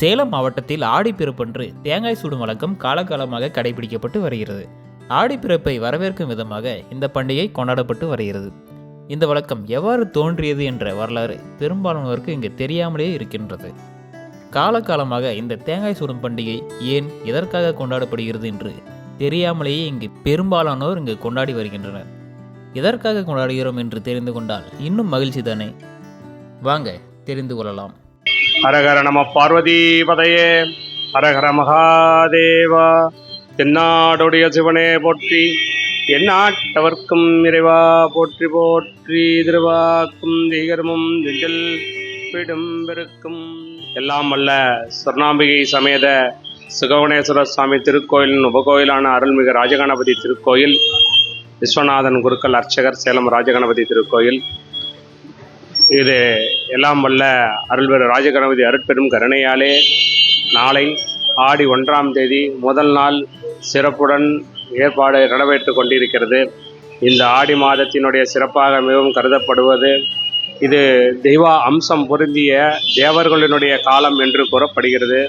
சேலம் மாவட்டத்தில் ஆடிப்பிறப்பன்று தேங்காய் சுடும் வழக்கம் காலகாலமாக கடைபிடிக்கப்பட்டு வருகிறது. ஆடிப்பிறப்பை வரவேற்கும் விதமாக இந்த பண்டிகை கொண்டாடப்பட்டு வருகிறது. இந்த வழக்கம் எவ்வாறு தோன்றியது என்ற வரலாறு பெரும்பாலானோருக்கு இங்கு தெரியாமலே இருக்கின்றது. காலகாலமாக இந்த தேங்காய் சுடும் பண்டிகை ஏன் எதற்காக கொண்டாடப்படுகிறது என்று தெரியாமலேயே இங்கு பெரும்பாலானோர் இங்கு கொண்டாடி வருகின்றனர். எதற்காக கொண்டாடுகிறோம் என்று தெரிந்து கொண்டால் இன்னும் மகிழ்ச்சி தானே? வாங்க தெரிந்து கொள்ளலாம். ஹரஹர நம பார்வதி பதையே ஹரஹர மகாதேவா தென்னாடுடைய சிவனே போற்றி எந்நாட்டவர்க்கும் இறைவா போற்றி போற்றி திருவாக்கும் தீகரமும் நெஞ்சில் விடும் பெருக்கும் எல்லாம் வல்ல சொர்ணாம்பிகை சமேத சுகவனேஸ்வர சுவாமி திருக்கோயிலின் உபகோயிலான அருள்மிகு ராஜகணபதி திருக்கோயில் விஸ்வநாதன் குருக்கள் அர்ச்சகர் சேலம் ராஜகணபதி திருக்கோயில் இது எல்லாம் வல்ல அருள்பெரு ராஜகணபதி அருட்பெரும் கருணையாலே நாளை ஆடி ஒன்றாம் தேதி முதல் நாள் சிறப்புடன் ஏற்பாடு நடைபெற்று கொண்டிருக்கிறது. இந்த ஆடி மாதத்தினுடைய சிறப்பாக மிகவும் கருதப்படுவது இது தெய்வ அம்சம் பொருந்திய தேவர்களினுடைய காலம் என்று கூறப்படுகிறது.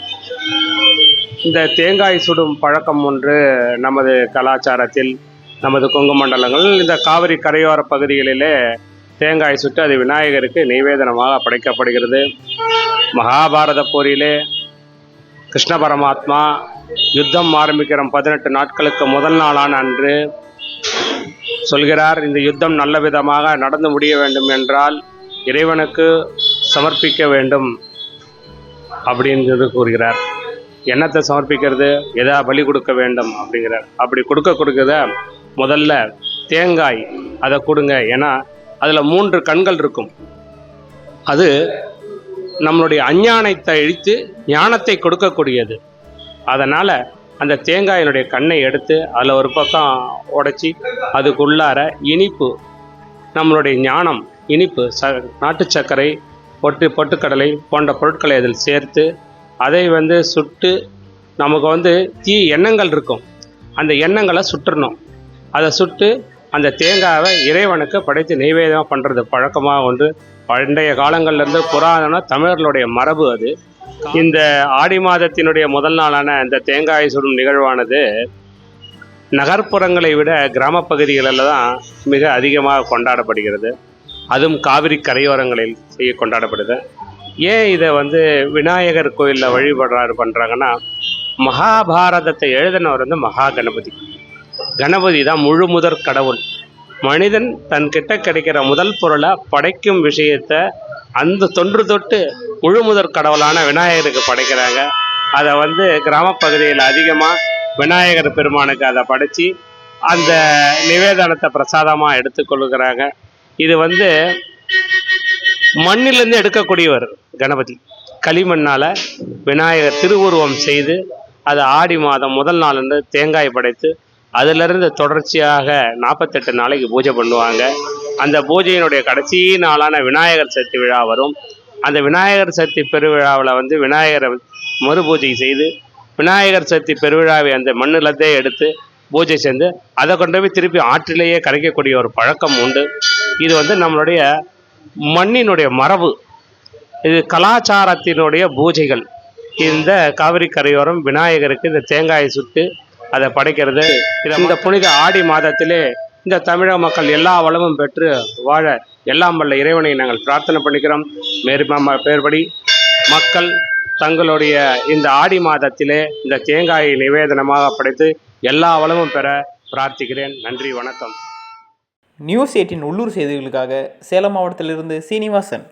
இந்த தேங்காய் சுடும் பழக்கம் ஒன்று நமது கலாச்சாரத்தில் நமது கொங்கு மண்டலங்கள் இந்த காவிரி கரையோர பகுதிகளிலே தேங்காய் சுட்டு அது விநாயகருக்கு நைவேதனமாக படைக்கப்படுகிறது. மகாபாரத போரிலே கிருஷ்ண பரமாத்மா யுத்தம் ஆரம்பிக்கிற பதினெட்டு நாட்களுக்கு முதல் நாளான அன்று சொல்கிறார் இந்த யுத்தம் நல்ல விதமாக நடந்து முடிய வேண்டும் என்றால் இறைவனுக்கு சமர்ப்பிக்க வேண்டும் அப்படிங்கிறது கூறுகிறார். என்னத்தை சமர்ப்பிக்கிறது? எதா பலி கொடுக்க வேண்டும் அப்படிங்கிறார். அப்படி கொடுக்க கொடுக்கத முதல்ல தேங்காய் அதை கொடுங்க. ஏன்னா அதில் மூன்று கண்கள் இருக்கும். அது நம்மளுடைய அஞ்ஞானத்தை அழித்து ஞானத்தை கொடுக்கக்கூடியது. அதனால் அந்த தேங்காயினுடைய கண்ணை எடுத்து அதில் ஒரு பக்கம் உடைச்சி அதுக்குள்ளார இனிப்பு நம்மளுடைய ஞானம் இனிப்பு ச நாட்டு சர்க்கரை பொட்டு பொட்டுக்கடலை போன்ற பொருட்களை அதில் சேர்த்து அதை வந்து சுட்டு நமக்கு வந்து தீ எண்ணங்கள் இருக்கும். அந்த எண்ணங்களை சுட்டுறணும் அதை சுட்டு அந்த தேங்காவை இறைவனுக்கு படைத்து நெய்வேதமாக பண்ணுறது பழக்கமாக ஒன்று பண்டைய காலங்கள்லேருந்து புராதன தமிழர்களுடைய மரபு அது. இந்த ஆடி மாதத்தினுடைய முதல் நாளான இந்த தேங்காய் சுடும் நிகழ்வானது நகர்ப்புறங்களை விட கிராம பகுதிகளில் தான் மிக அதிகமாக கொண்டாடப்படுகிறது. அதுவும் காவிரி கரையோரங்களில் செய்ய கொண்டாடப்படுது. ஏன் இதை வந்து விநாயகர் கோயிலில் வழிபடுறாரு பண்ணுறாங்கன்னா மகாபாரதத்தை எழுதினவர் வந்து மகா கணபதி கணபதி தான் முழு முதற் கடவுள். மனிதன் தன்கிட்ட கிடைக்கிற முதல் பொருளை படைக்கும் விஷயத்த அந்த தொன்று தொட்டு முழு முதற் கடவுளான விநாயகருக்கு படைக்கிறாங்க. அதை வந்து கிராமப்பகுதியில் அதிகமாக விநாயகர் பெருமானுக்கு அதை படைச்சி அந்த நிவேதனத்தை பிரசாதமாக எடுத்துக்கொள்ளுகிறாங்க இது வந்து மண்ணிலிருந்து எடுக்கக்கூடியவர் கணபதி. களிமண்ணால் விநாயகர் திருவுருவம் செய்து அதை ஆடி மாதம் முதல் நாள் தேங்காய் படைத்து அதிலிருந்து தொடர்ச்சியாக நாற்பத்தெட்டு நாளைக்கு பூஜை பண்ணுவாங்க. அந்த பூஜையினுடைய கடைசி நாளான விநாயகர் சதுர்த்தி விழா வரும். அந்த விநாயகர் சதுர்த்தி பெருவிழாவில் வந்து விநாயகரை மறு பூஜை செய்து விநாயகர் சதுர்த்தி பெருவிழாவை அந்த மண்ணிலத்தே எடுத்து பூஜை செஞ்சு அதை கொண்டு போய் திருப்பி ஆற்றிலேயே கரைக்கக்கூடிய ஒரு பழக்கம் உண்டு. இது வந்து நம்மளுடைய மண்ணினுடைய மரபு. இது கலாச்சாரத்தினுடைய பூஜைகள். இந்த காவிரி கரையோரம் விநாயகருக்கு இந்த தேங்காயை சுட்டு அதை படைக்கிறது. இதை இந்த புனித ஆடி மாதத்திலே இந்த தமிழக மக்கள் எல்லா வளமும் பெற்று வாழ எல்லாம் வல்ல இறைவனை நாங்கள் பிரார்த்தனை பண்ணிக்கிறோம். மாமா பேர்படி மக்கள் தங்களுடைய இந்த ஆடி மாதத்திலே இந்த தேங்காயை நிவேதனமாக படைத்து எல்லா வளமும் பெற பிரார்த்திக்கிறேன். நன்றி வணக்கம். நியூஸ் எயிட்டின் உள்ளூர் செய்திகளுக்காக சேலம் மாவட்டத்திலிருந்து சீனிவாசன்.